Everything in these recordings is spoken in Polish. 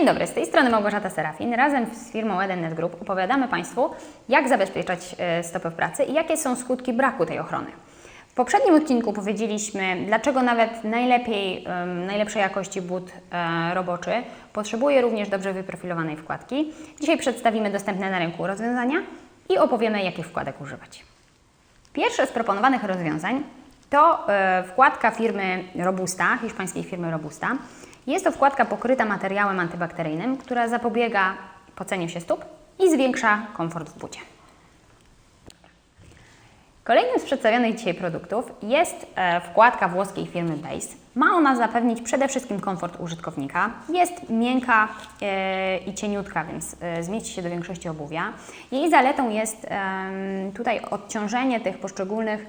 Dzień dobry, z tej strony Małgorzata Serafin. Razem z firmą 1net Group opowiadamy Państwu, jak zabezpieczać e, stopy w pracy i jakie są skutki braku tej ochrony. W poprzednim odcinku powiedzieliśmy, dlaczego nawet najlepiej, najlepszej jakości but e, roboczy potrzebuje również dobrze wyprofilowanej wkładki. Dzisiaj przedstawimy dostępne na rynku rozwiązania i opowiemy, jakich wkładek używać. Pierwsze z proponowanych rozwiązań to e, wkładka firmy Robusta, hiszpańskiej firmy Robusta. Jest to wkładka pokryta materiałem antybakteryjnym, która zapobiega poceniu się stóp i zwiększa komfort w bucie. Kolejnym z przedstawionych dzisiaj produktów jest e, wkładka włoskiej firmy Base. Ma ona zapewnić przede wszystkim komfort użytkownika. Jest miękka e, i cieniutka, więc e, zmieści się do większości obuwia. Jej zaletą jest tutaj odciążenie tych poszczególnych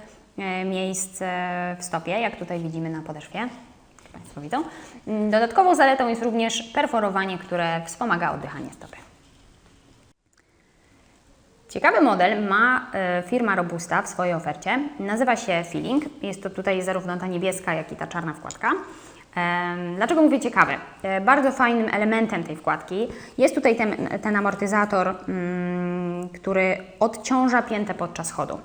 miejsc w stopie, jak tutaj widzimy na podeszwie. Państwo widzą. Mm, Dodatkową zaletą jest również perforowanie, które wspomaga oddychanie stopy. Ciekawy model ma e, firma Robusta w swojej ofercie. Nazywa się Feeling. Jest to tutaj zarówno ta niebieska, jak i ta czarna wkładka. Dlaczego mówię ciekawy? E, Bardzo fajnym elementem tej wkładki jest tutaj ten, ten amortyzator, mm, który odciąża piętę podczas chodu.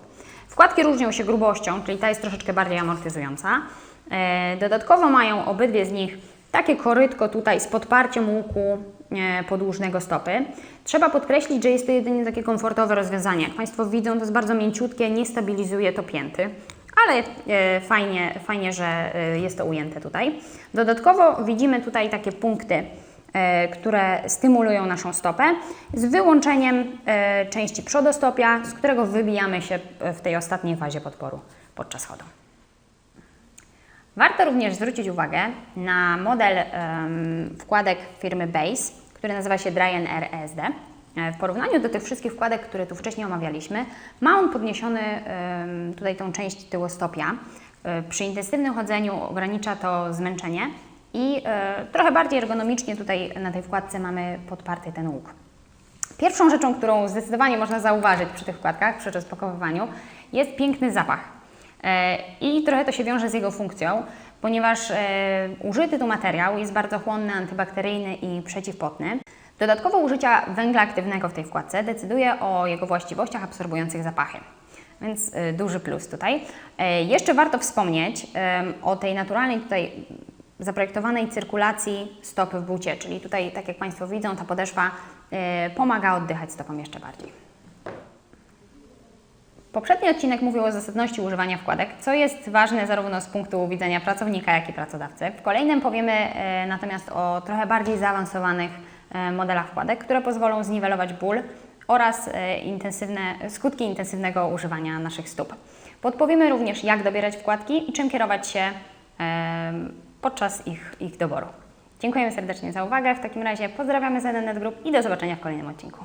Wkładki różnią się grubością, czyli ta jest troszeczkę bardziej amortyzująca. E, Dodatkowo mają obydwie z nich takie korytko tutaj z podparciem łuku e, podłużnego stopy. Trzeba podkreślić, że jest to jedynie takie komfortowe rozwiązanie. Jak Państwo widzą, to jest bardzo mięciutkie, nie stabilizuje to pięty, ale e, fajnie, fajnie, że jest to ujęte tutaj. Dodatkowo widzimy tutaj takie punkty, które stymulują naszą stopę, z wyłączeniem e, części przodostopia, z którego wybijamy się w tej ostatniej fazie podporu podczas chodu. Warto również zwrócić uwagę na model wkładek firmy Base, który nazywa się Dryan. E, W porównaniu do tych wszystkich wkładek, które tu wcześniej omawialiśmy, ma on podniesiony tutaj tą część tyłostopia. E, Przy intensywnym chodzeniu ogranicza to zmęczenie i e, trochę bardziej ergonomicznie tutaj na tej wkładce mamy podparty ten łuk. Pierwszą rzeczą, którą zdecydowanie można zauważyć przy tych wkładkach, przy rozpakowywaniu, jest piękny zapach. E, I trochę to się wiąże z jego funkcją, ponieważ e, użyty tu materiał jest bardzo chłonny, antybakteryjny i przeciwpotny. Dodatkowo użycia węgla aktywnego w tej wkładce decyduje o jego właściwościach absorbujących zapachy. Więc duży plus tutaj. Jeszcze warto wspomnieć o tej naturalnej tutaj zaprojektowanej cyrkulacji stopy w bucie, czyli tutaj, tak jak Państwo widzą, ta podeszwa e, pomaga oddychać stopą jeszcze bardziej. Poprzedni odcinek mówił o zasadności używania wkładek, co jest ważne zarówno z punktu widzenia pracownika, jak i pracodawcy. W kolejnym powiemy e, natomiast o trochę bardziej zaawansowanych e, modelach wkładek, które pozwolą zniwelować ból oraz intensywne, skutki intensywnego używania naszych stóp. Podpowiemy również, jak dobierać wkładki i czym kierować się podczas ich, ich doboru. Dziękujemy serdecznie za uwagę. W takim razie pozdrawiamy z NNet Group i do zobaczenia w kolejnym odcinku.